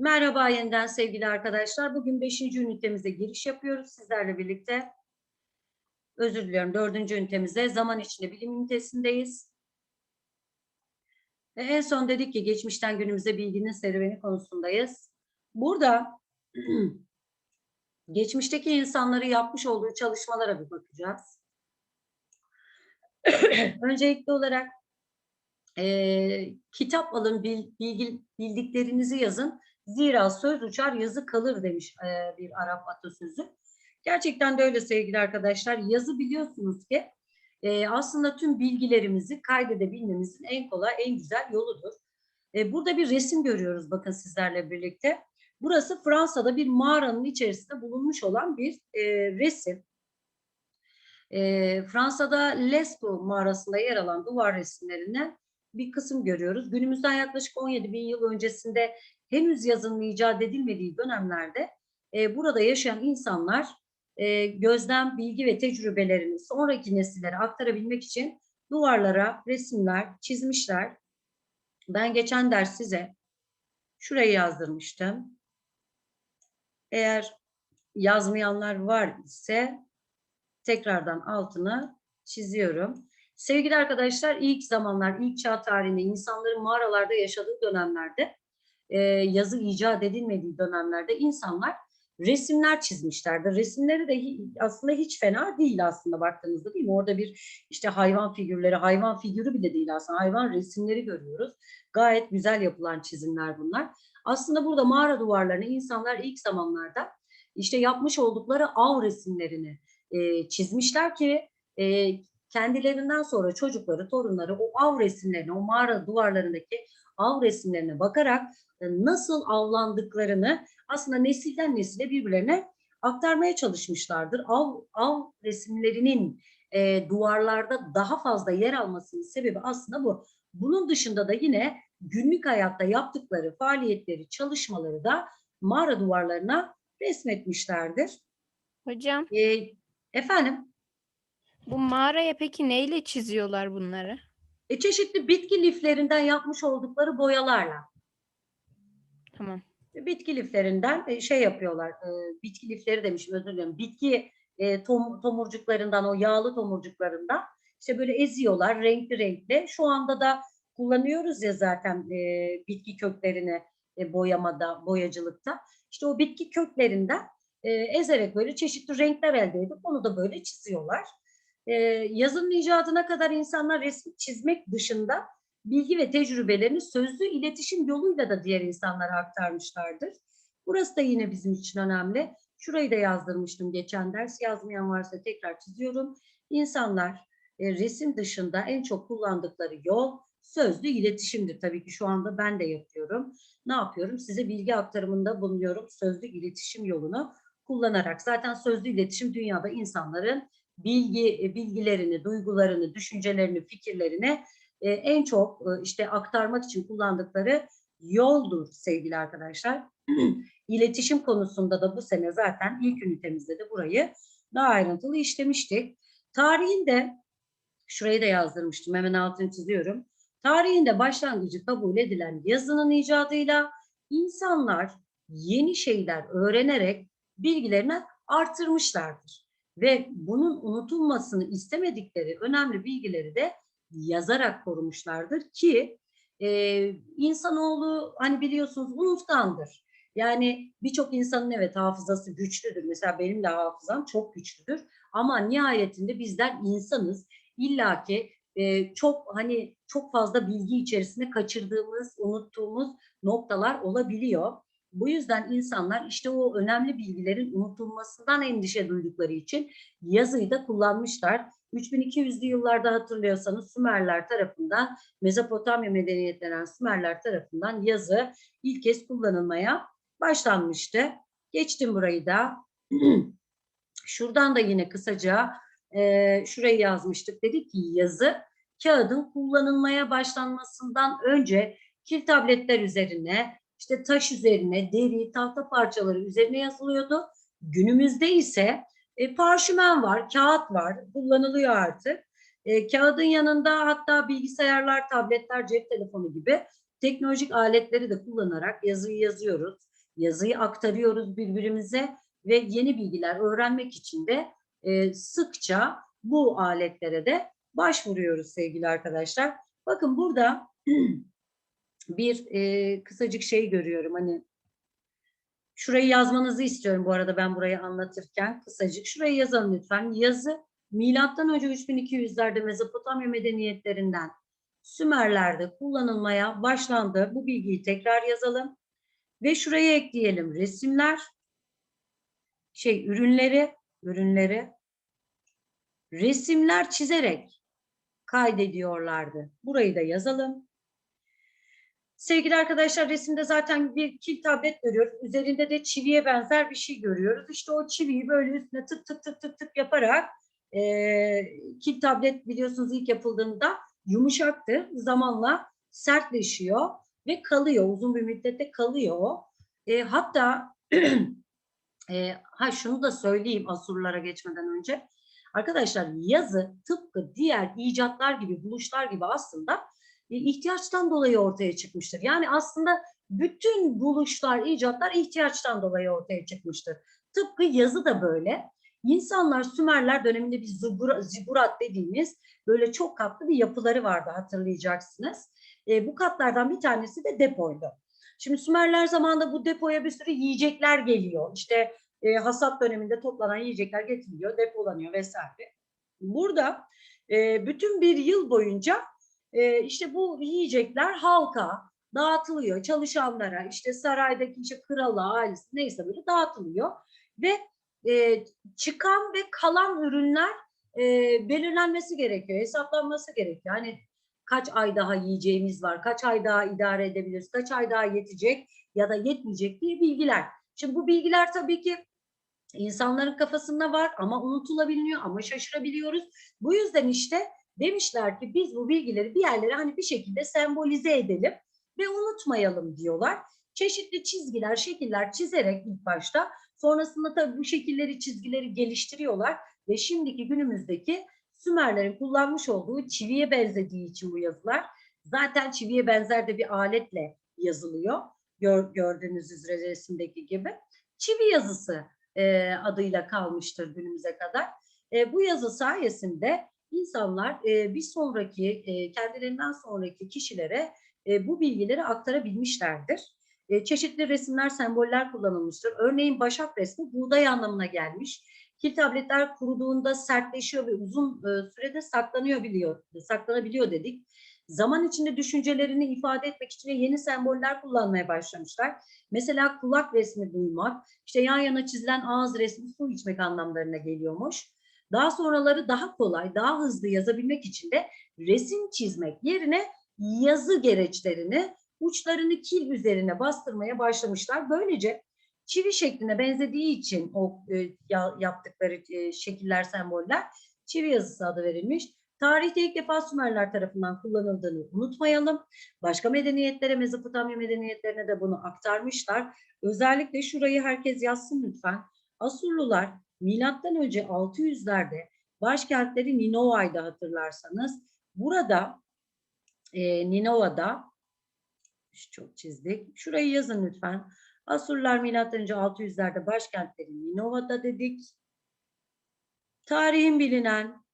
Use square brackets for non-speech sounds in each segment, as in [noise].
Merhaba yeniden sevgili arkadaşlar. Bugün 5. ünitemize giriş yapıyoruz sizlerle birlikte. Özür diliyorum 4. ünitemize zaman içinde bilim ünitesindeyiz. Ve en son dedik ki geçmişten günümüze bilginin serüveni konusundayız. Burada [clears throat] geçmişteki insanları yapmış olduğu çalışmalara bir bakacağız. [clears throat] Öncelikli olarak eee, kitap alın, bil- bilgi, bildiklerinizi yazın. Zira söz uçar yazı kalır demiş eee, bir Arap atasözü. Gerçekten de öyle sevgili arkadaşlar. Yazı biliyorsunuz ki eee, aslında tüm bilgilerimizi kaydedebilmemizin en kolay, en güzel yoludur. E, burada bir resim görüyoruz bakın sizlerle birlikte. Burası Fransa'da bir mağaranın içerisinde bulunmuş olan bir e, resim. E, Fransa'da Lescaut mağarasında yer alan duvar resimlerinden bir kısım görüyoruz. Günümüzden yaklaşık 17 bin yıl öncesinde henüz yazının icat edilmediği dönemlerde e, burada yaşayan insanlar e, gözlem, bilgi ve tecrübelerini sonraki nesillere aktarabilmek için duvarlara resimler çizmişler. Ben geçen ders size şurayı yazdırmıştım. Eğer yazmayanlar var ise tekrardan altını çiziyorum. Sevgili arkadaşlar ilk zamanlar, ilk çağ tarihinde insanların mağaralarda yaşadığı dönemlerde e, yazı icat edilmediği dönemlerde insanlar resimler çizmişlerdi. Resimleri de aslında hiç fena değil aslında baktığınızda değil mi? Orada bir işte hayvan figürleri, hayvan figürü bile değil aslında hayvan resimleri görüyoruz. Gayet güzel yapılan çizimler bunlar. Aslında burada mağara duvarlarını insanlar ilk zamanlarda işte yapmış oldukları av resimlerini e, çizmişler ki e, kendilerinden sonra çocukları, torunları o av resimlerine, o mağara duvarlarındaki av resimlerine bakarak e, nasıl avlandıklarını aslında nesilden nesile birbirlerine aktarmaya çalışmışlardır. Av, av resimlerinin e, duvarlarda daha fazla yer almasının sebebi aslında bu. Bunun dışında da yine günlük hayatta yaptıkları faaliyetleri, çalışmaları da mağara duvarlarına resmetmişlerdir. Hocam E, efendim, bu mağaraya peki neyle çiziyorlar bunları? E, çeşitli bitki liflerinden yapmış oldukları boyalarla. Tamam. bitki liflerinden e, şey yapıyorlar. e, Bitki lifleri demişim özür dilerim. Bitki e, tom- tomurcuklarından o yağlı tomurcuklarından işte böyle eziyorlar renkli renkli. Şu anda da kullanıyoruz ya zaten e, bitki köklerini e, boyamada, boyacılıkta. İşte o bitki köklerinden e, ezerek böyle çeşitli renkler elde edip onu da böyle çiziyorlar. E, yazının icadına kadar insanlar resmi çizmek dışında bilgi ve tecrübelerini sözlü iletişim yoluyla da diğer insanlara aktarmışlardır. Burası da yine bizim için önemli. Şurayı da yazdırmıştım geçen ders. Yazmayan varsa tekrar çiziyorum. İnsanlar e, resim dışında en çok kullandıkları yol sözlü iletişimdir. Tabii ki şu anda ben de yapıyorum. Ne yapıyorum? Size bilgi aktarımında bulunuyorum. Sözlü iletişim yolunu kullanarak. Zaten sözlü iletişim dünyada insanların bilgi e, bilgilerini, duygularını, düşüncelerini, fikirlerini e, en çok e, işte aktarmak için kullandıkları yoldur sevgili arkadaşlar. [clears throat] İletişim konusunda da bu sene zaten ilk ünitemizde de burayı daha ayrıntılı işlemiştik. Tarihinde şurayı da yazdırmıştım hemen altını çiziyorum. Tarihinde başlangıcı kabul edilen yazının icadıyla insanlar yeni şeyler öğrenerek bilgilerini artırmışlardır. Ve bunun unutulmasını istemedikleri önemli bilgileri de yazarak korumuşlardır ki e, insanoğlu hani biliyorsunuz unutkandır. Yani birçok insanın evet hafızası güçlüdür. Mesela benim de hafızam çok güçlüdür. Ama nihayetinde bizler insanız. İlla ki e, çok hani çok fazla bilgi içerisinde kaçırdığımız, unuttuğumuz noktalar olabiliyor. Bu yüzden insanlar işte o önemli bilgilerin unutulmasından endişe duydukları için yazıyı da kullanmışlar. 3200'lü yıllarda hatırlıyorsanız Sümerler tarafından, Mezopotamya medeniyet denen Sümerler tarafından yazı ilk kez kullanılmaya başlanmıştı. Geçtim burayı da. [clears throat] Şuradan da yine kısaca e, şurayı yazmıştık. Dedik ki yazı kağıdın kullanılmaya başlanmasından önce kil tabletler üzerine, işte taş üzerine, deri, tahta parçaları üzerine yazılıyordu. Günümüzde ise e, parşümen var, kağıt var, kullanılıyor artık. E, kağıdın yanında hatta bilgisayarlar, tabletler, cep telefonu gibi teknolojik aletleri de kullanarak yazıyı yazıyoruz. yazıyı aktarıyoruz birbirimize ve yeni bilgiler öğrenmek için de e, sıkça bu aletlere de başvuruyoruz sevgili arkadaşlar. Bakın burada [clears throat] bir e, kısacık şey görüyorum hani şurayı yazmanızı istiyorum bu arada ben burayı anlatırken kısacık şurayı yazalım lütfen. Yazı milattan önce 3200'lerde Mezopotamya medeniyetlerinden Sümerlerde kullanılmaya başlandı. Bu bilgiyi tekrar yazalım ve şuraya ekleyelim resimler şey ürünleri ürünleri resimler çizerek kaydediyorlardı. Burayı da yazalım. Sevgili arkadaşlar resimde zaten bir kil tablet görüyoruz. Üzerinde de çiviye benzer bir şey görüyoruz. İşte o çiviyi böyle üstüne tık tık tık tık tık yaparak e, kil tablet biliyorsunuz ilk yapıldığında yumuşaktır. Zamanla sertleşiyor ve kalıyor. Uzun bir müddette kalıyor. o. E, hatta [clears throat] e, ha şunu da söyleyeyim Asurlara geçmeden önce. Arkadaşlar yazı tıpkı diğer icatlar gibi, buluşlar gibi aslında ihtiyaçtan dolayı ortaya çıkmıştır. Yani aslında bütün buluşlar, icatlar ihtiyaçtan dolayı ortaya çıkmıştır. Tıpkı yazı da böyle. İnsanlar Sümerler döneminde bir zibura- zigurat dediğimiz böyle çok katlı bir yapıları vardı hatırlayacaksınız. E, bu katlardan bir tanesi de depoydu. Şimdi Sümerler zamanında bu depoya bir sürü yiyecekler geliyor. İşte e, hasat döneminde toplanan yiyecekler getiriliyor, depolanıyor vesaire. Burada e, bütün bir yıl boyunca e, işte bu yiyecekler halka dağıtılıyor, çalışanlara, işte saraydaki işte krala, ailesi neyse böyle dağıtılıyor ve e, çıkan ve kalan ürünler e, belirlenmesi gerekiyor, hesaplanması gerekiyor. Hani kaç ay daha yiyeceğimiz var, kaç ay daha idare edebiliriz, kaç ay daha yetecek ya da yetmeyecek diye bilgiler. Şimdi bu bilgiler tabii ki insanların kafasında var ama unutulabiliyor ama şaşırabiliyoruz. Bu yüzden işte demişler ki biz bu bilgileri bir yerlere hani bir şekilde sembolize edelim ve unutmayalım diyorlar. Çeşitli çizgiler, şekiller çizerek ilk başta sonrasında tabii bu şekilleri, çizgileri geliştiriyorlar ve şimdiki günümüzdeki Sümerlerin kullanmış olduğu çiviye benzediği için bu yazılar zaten çiviye benzer de bir aletle yazılıyor. Gör, gördüğünüz üzere resimdeki gibi. Çivi yazısı e, adıyla kalmıştır günümüze kadar. E, bu yazı sayesinde insanlar e, bir sonraki, e, kendilerinden sonraki kişilere e, bu bilgileri aktarabilmişlerdir. E, çeşitli resimler, semboller kullanılmıştır. Örneğin başak resmi buğday anlamına gelmiş. Kil tabletler kuruduğunda sertleşiyor ve uzun e, sürede saklanıyor biliyor, saklanabiliyor dedik. Zaman içinde düşüncelerini ifade etmek için yeni semboller kullanmaya başlamışlar. Mesela kulak resmi duymak, işte yan yana çizilen ağız resmi su içmek anlamlarına geliyormuş. Daha sonraları daha kolay, daha hızlı yazabilmek için de resim çizmek yerine yazı gereçlerini uçlarını kil üzerine bastırmaya başlamışlar. Böylece çivi şekline benzediği için o e, ya, yaptıkları e, şekiller, semboller çivi yazısı adı verilmiş. Tarihte ilk defa Sümerler tarafından kullanıldığını unutmayalım. Başka medeniyetlere, Mezopotamya medeniyetlerine de bunu aktarmışlar. Özellikle şurayı herkes yazsın lütfen. Asurlular milattan önce 600'lerde başkentleri Ninova'ydı hatırlarsanız. Burada e, Ninova'da çok çizdik. Şurayı yazın lütfen. Asurlar milattan önce 600'lerde başkentleri Ninova'da dedik. Tarihin bilinen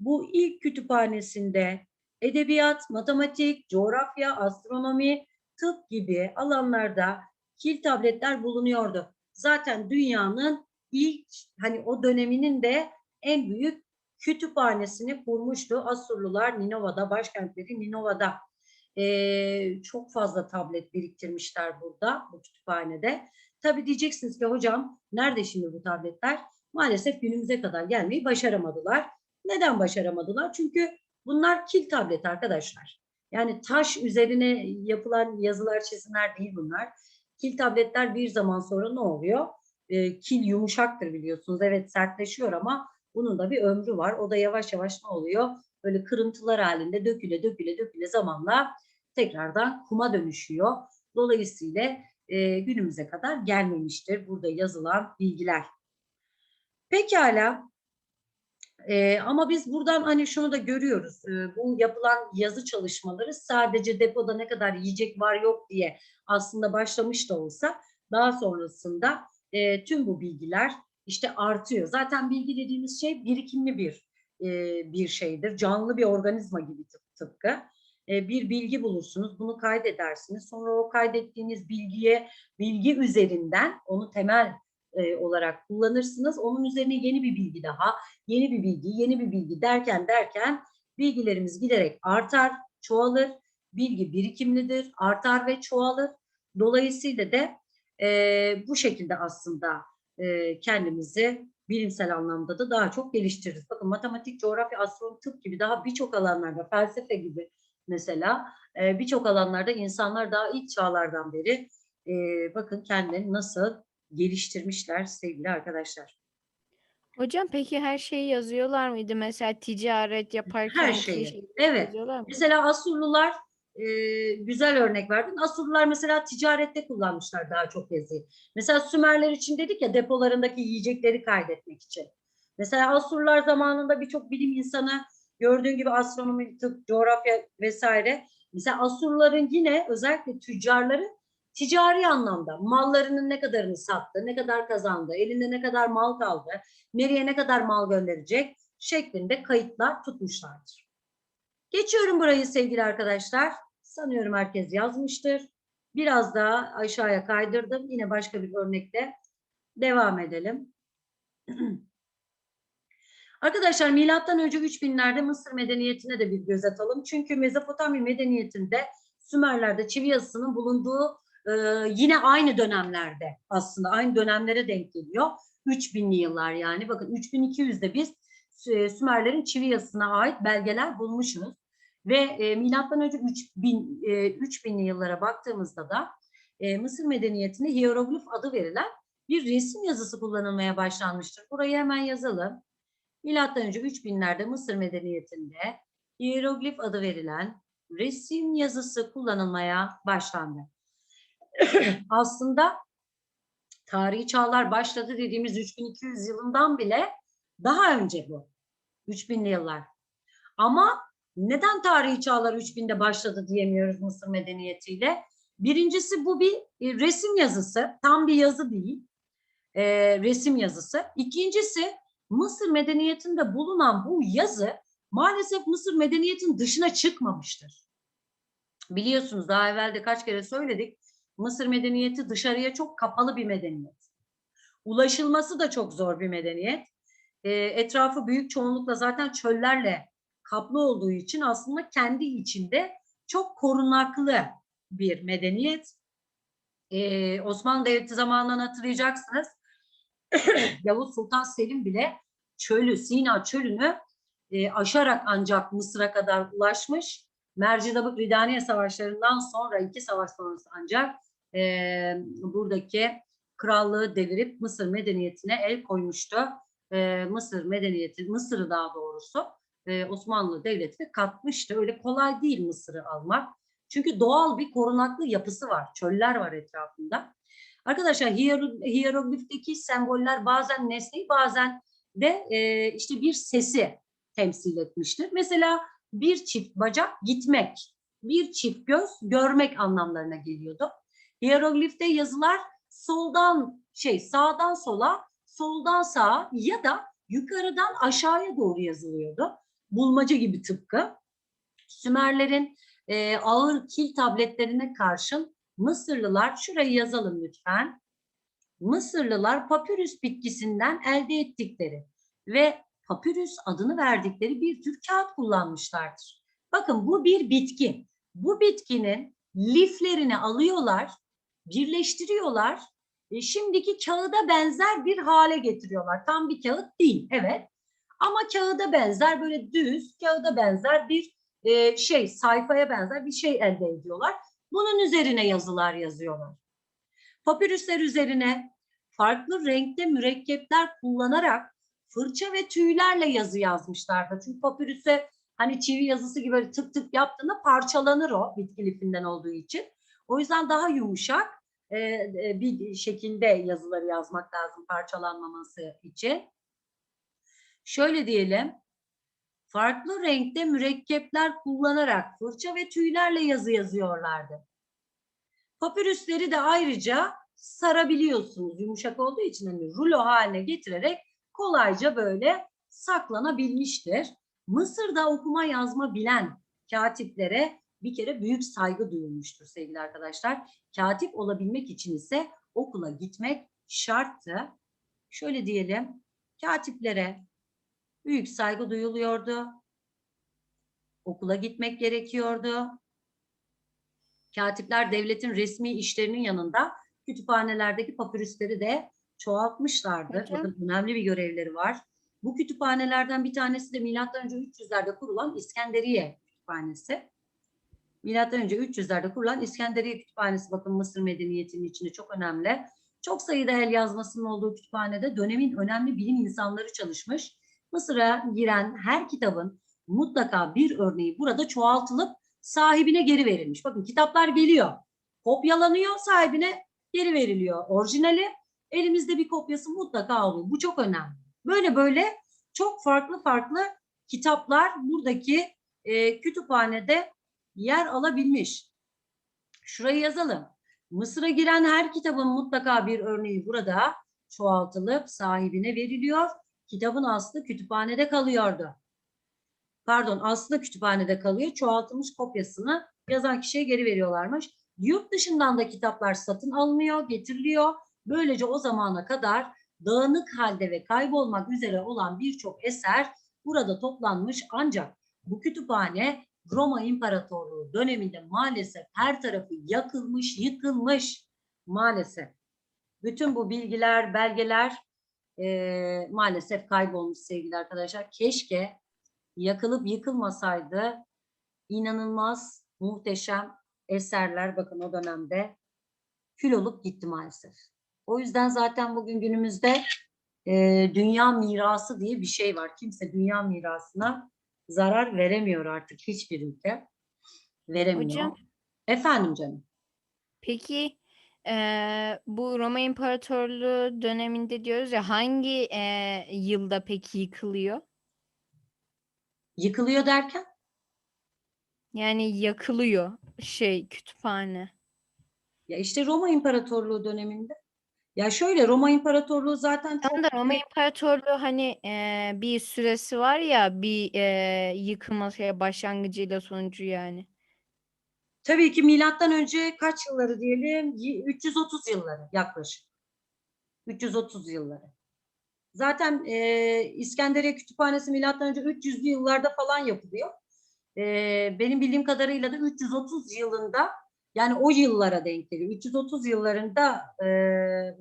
bu ilk kütüphanesinde edebiyat, matematik, coğrafya, astronomi, tıp gibi alanlarda kil tabletler bulunuyordu. Zaten dünyanın ilk hani o döneminin de en büyük kütüphanesini kurmuştu Asurlular Ninova'da, başkentleri Ninova'da. Ee, çok fazla tablet biriktirmişler burada bu kütüphanede. Tabii diyeceksiniz ki hocam nerede şimdi bu tabletler? Maalesef günümüze kadar gelmeyi başaramadılar. Neden başaramadılar? Çünkü bunlar kil tablet arkadaşlar. Yani taş üzerine yapılan yazılar, çizimler değil bunlar. Kil tabletler bir zaman sonra ne oluyor? E, kil yumuşaktır biliyorsunuz. Evet sertleşiyor ama bunun da bir ömrü var. O da yavaş yavaş ne oluyor? Böyle kırıntılar halinde döküle döküle döküle zamanla tekrardan kuma dönüşüyor. Dolayısıyla e, günümüze kadar gelmemiştir burada yazılan bilgiler. Pekala ee, ama biz buradan hani şunu da görüyoruz. Ee, bu yapılan yazı çalışmaları sadece depoda ne kadar yiyecek var yok diye aslında başlamış da olsa daha sonrasında e, tüm bu bilgiler işte artıyor. Zaten bilgi dediğimiz şey birikimli bir e, bir şeydir. Canlı bir organizma gibi tıp- tıpkı. E, bir bilgi bulursunuz, bunu kaydedersiniz. Sonra o kaydettiğiniz bilgiye bilgi üzerinden onu temel e, olarak kullanırsınız. Onun üzerine yeni bir bilgi daha, yeni bir bilgi, yeni bir bilgi derken derken bilgilerimiz giderek artar, çoğalır. Bilgi birikimlidir, artar ve çoğalır. Dolayısıyla da e, bu şekilde aslında e, kendimizi bilimsel anlamda da daha çok geliştiririz. Bakın matematik, coğrafya, astronomi, tıp gibi daha birçok alanlarda, felsefe gibi mesela e, birçok alanlarda insanlar daha ilk çağlardan beri e, bakın kendilerini nasıl geliştirmişler sevgili arkadaşlar. Hocam peki her şeyi yazıyorlar mıydı? Mesela ticaret yaparken Her şeyi. şeyleri Evet. Mesela Asurlular e, güzel örnek verdin. Asurlular mesela ticarette kullanmışlar daha çok yazıyı. Mesela Sümerler için dedik ya depolarındaki yiyecekleri kaydetmek için. Mesela Asurlular zamanında birçok bilim insanı gördüğün gibi astronomi, tıp, coğrafya vesaire. Mesela Asurluların yine özellikle tüccarları ticari anlamda mallarının ne kadarını sattı, ne kadar kazandı, elinde ne kadar mal kaldı, nereye ne kadar mal gönderecek şeklinde kayıtlar tutmuşlardır. Geçiyorum burayı sevgili arkadaşlar. Sanıyorum herkes yazmıştır. Biraz daha aşağıya kaydırdım. Yine başka bir örnekle devam edelim. [clears throat] Arkadaşlar milattan önce 3000'lerde Mısır medeniyetine de bir göz atalım. Çünkü Mezopotamya medeniyetinde Sümerler'de çivi yazısının bulunduğu e, yine aynı dönemlerde aslında aynı dönemlere denk geliyor. 3000'li yıllar yani. Bakın 3200'de biz e, Sümerlerin çivi yazısına ait belgeler bulmuşuz. Ve e, milattan önce 3000 e, 3000'li yıllara baktığımızda da e, Mısır medeniyetinde hieroglif adı verilen bir resim yazısı kullanılmaya başlanmıştır. Burayı hemen yazalım. Milattan önce 3000'lerde Mısır medeniyetinde hieroglif adı verilen resim yazısı kullanılmaya başlandı. [clears throat] Aslında tarihi çağlar başladı dediğimiz 3200 yılından bile daha önce bu. 3000'li yıllar. Ama neden tarihi çağlar 3000'de başladı diyemiyoruz Mısır medeniyetiyle? Birincisi bu bir e, resim yazısı. Tam bir yazı değil. E, resim yazısı. İkincisi Mısır medeniyetinde bulunan bu yazı maalesef Mısır medeniyetin dışına çıkmamıştır. Biliyorsunuz daha evvel de kaç kere söyledik. Mısır medeniyeti dışarıya çok kapalı bir medeniyet. Ulaşılması da çok zor bir medeniyet. E, etrafı büyük çoğunlukla zaten çöllerle kaplı olduğu için aslında kendi içinde çok korunaklı bir medeniyet. Ee, Osmanlı Devleti zamanından hatırlayacaksınız. [clears throat] Yavuz Sultan Selim bile çölü, Sina çölünü e, aşarak ancak Mısır'a kadar ulaşmış. Mercidabık Ridaniye Savaşları'ndan sonra iki savaş sonrası ancak e, buradaki krallığı devirip Mısır medeniyetine el koymuştu. E, Mısır medeniyeti, Mısır'ı daha doğrusu e, Osmanlı Devleti'ne katmıştı. Öyle kolay değil Mısır'ı almak. Çünkü doğal bir korunaklı yapısı var. Çöller var etrafında. Arkadaşlar hiero- hieroglifteki semboller bazen nesneyi bazen de e, işte bir sesi temsil etmiştir. Mesela bir çift bacak gitmek, bir çift göz görmek anlamlarına geliyordu. Hieroglifte yazılar soldan şey sağdan sola, soldan sağa ya da yukarıdan aşağıya doğru yazılıyordu bulmaca gibi tıpkı. Sümerlerin e, ağır kil tabletlerine karşın Mısırlılar, şurayı yazalım lütfen. Mısırlılar papyrus bitkisinden elde ettikleri ve papyrus adını verdikleri bir tür kağıt kullanmışlardır. Bakın bu bir bitki. Bu bitkinin liflerini alıyorlar, birleştiriyorlar. E, şimdiki kağıda benzer bir hale getiriyorlar. Tam bir kağıt değil, evet. Ama kağıda benzer böyle düz, kağıda benzer bir e, şey, sayfaya benzer bir şey elde ediyorlar. Bunun üzerine yazılar yazıyorlar. Papirüsler üzerine farklı renkte mürekkepler kullanarak fırça ve tüylerle yazı yazmışlardı. Çünkü papirüse hani çivi yazısı gibi böyle tık tık yaptığında parçalanır o bitki lifinden olduğu için. O yüzden daha yumuşak e, e, bir şekilde yazıları yazmak lazım parçalanmaması için şöyle diyelim, farklı renkte mürekkepler kullanarak fırça ve tüylerle yazı yazıyorlardı. Papirüsleri de ayrıca sarabiliyorsunuz. Yumuşak olduğu için hani rulo haline getirerek kolayca böyle saklanabilmiştir. Mısır'da okuma yazma bilen katiplere bir kere büyük saygı duyulmuştur sevgili arkadaşlar. Katip olabilmek için ise okula gitmek şarttı. Şöyle diyelim, katiplere büyük saygı duyuluyordu. Okula gitmek gerekiyordu. Katipler devletin resmi işlerinin yanında kütüphanelerdeki papirüsleri de çoğaltmışlardı. Bakın önemli bir görevleri var. Bu kütüphanelerden bir tanesi de milattan önce 300'lerde kurulan İskenderiye Kütüphanesi. Milattan önce 300'lerde kurulan İskenderiye Kütüphanesi bakın Mısır medeniyetinin içinde çok önemli. Çok sayıda el yazmasının olduğu kütüphanede dönemin önemli bilim insanları çalışmış. Mısır'a giren her kitabın mutlaka bir örneği burada çoğaltılıp sahibine geri verilmiş. Bakın kitaplar geliyor, kopyalanıyor, sahibine geri veriliyor. Orijinali elimizde bir kopyası mutlaka oluyor. Bu çok önemli. Böyle böyle çok farklı farklı kitaplar buradaki e, kütüphanede yer alabilmiş. Şurayı yazalım. Mısır'a giren her kitabın mutlaka bir örneği burada çoğaltılıp sahibine veriliyor. Kitabın aslı kütüphanede kalıyordu. Pardon, aslı kütüphanede kalıyor. Çoğaltılmış kopyasını yazan kişiye geri veriyorlarmış. Yurt dışından da kitaplar satın alınıyor, getiriliyor. Böylece o zamana kadar dağınık halde ve kaybolmak üzere olan birçok eser burada toplanmış ancak bu kütüphane Roma İmparatorluğu döneminde maalesef her tarafı yakılmış, yıkılmış maalesef. Bütün bu bilgiler, belgeler eee, maalesef kaybolmuş sevgili arkadaşlar. Keşke yakılıp yıkılmasaydı inanılmaz, muhteşem eserler bakın o dönemde kül olup gitti maalesef. O yüzden zaten bugün günümüzde eee, dünya mirası diye bir şey var. Kimse dünya mirasına zarar veremiyor artık hiçbir ülke. Veremiyor. Hocam. Efendim canım. Peki eee, bu Roma İmparatorluğu döneminde diyoruz ya hangi eee, yılda peki yıkılıyor? Yıkılıyor derken? Yani yakılıyor şey kütüphane. Ya işte Roma İmparatorluğu döneminde. Ya şöyle Roma İmparatorluğu zaten çok Tam da Roma İmparatorluğu hani eee, bir süresi var ya bir eee yıkılması ya başlangıcıyla sonucu yani. Tabii ki milattan önce kaç yılları diyelim? Y- 330 yılları yaklaşık. 330 yılları. Zaten e, İskenderiye Kütüphanesi milattan önce 300'lü yıllarda falan yapılıyor. E, benim bildiğim kadarıyla da 330 yılında yani o yıllara denk geliyor. 330 yıllarında e,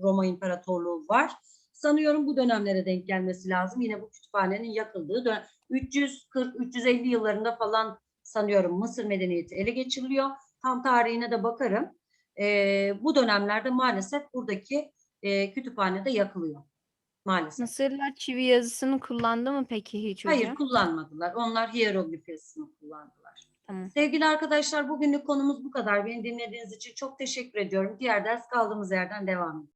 Roma İmparatorluğu var. Sanıyorum bu dönemlere denk gelmesi lazım. Yine bu kütüphanenin yakıldığı dönem. 340-350 yıllarında falan sanıyorum Mısır medeniyeti ele geçiriliyor. Tam tarihine de bakarım. E, bu dönemlerde maalesef buradaki e, kütüphanede yakılıyor. Maalesef. Mısırlılar çivi yazısını kullandı mı peki hiç Hayır hocam? kullanmadılar. Onlar hieroglif yazısını kullandılar. Tamam. Sevgili arkadaşlar bugünlük konumuz bu kadar. Beni dinlediğiniz için çok teşekkür ediyorum. Diğer ders kaldığımız yerden devam edelim.